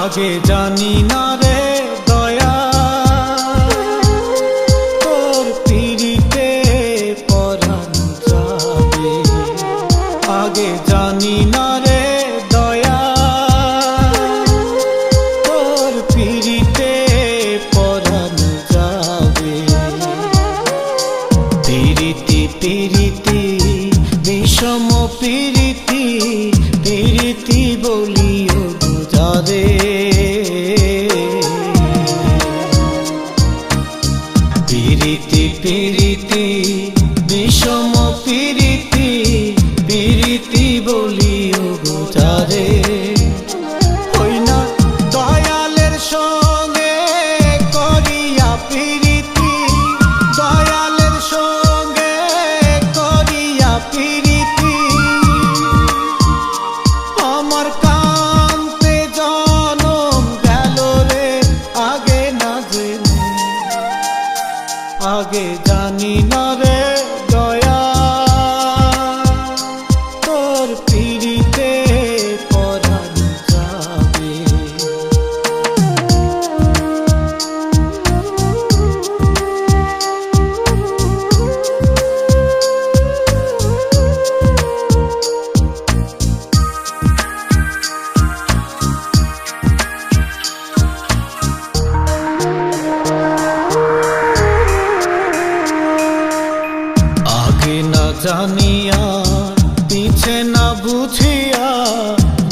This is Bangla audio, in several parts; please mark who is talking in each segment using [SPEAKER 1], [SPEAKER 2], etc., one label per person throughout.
[SPEAKER 1] আগে জানি না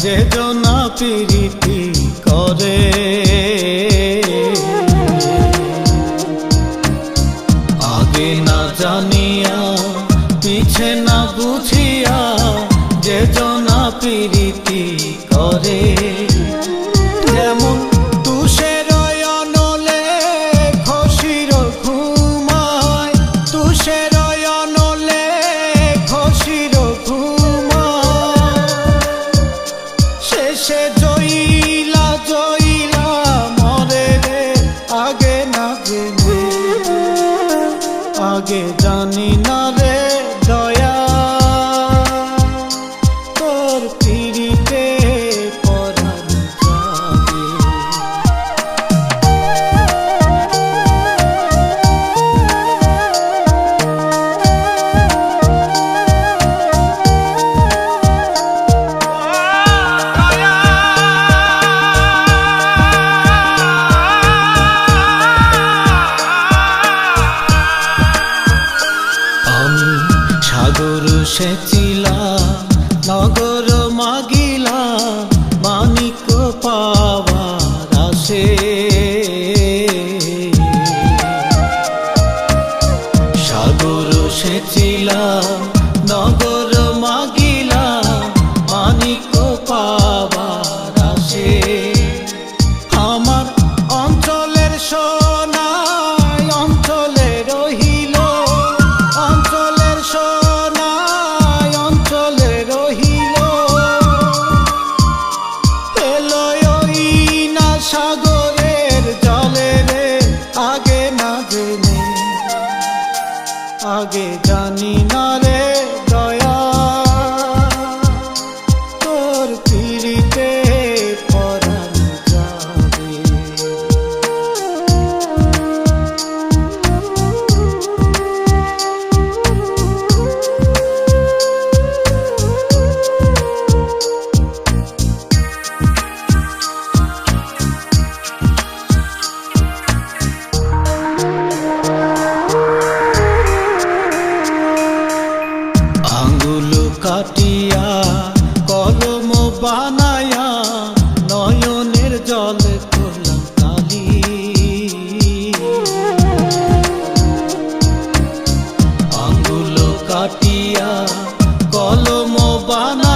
[SPEAKER 1] যে জনা পিরিতি করে। আগে না জানিয়া পিছে না বুঝিয়া যে জনা পিরিতি করে। চইলা চইলা মরে রে আগে না আগে মাগিলা মানিক পাওয়ার আসে। সাগর সেচিলা নগর সাগরের জলে রে আগে না জেনে আগে জানি না রে। বানায়া নয়নের জলে করলাম কালি আঙুল কাটিয়া কলম বানা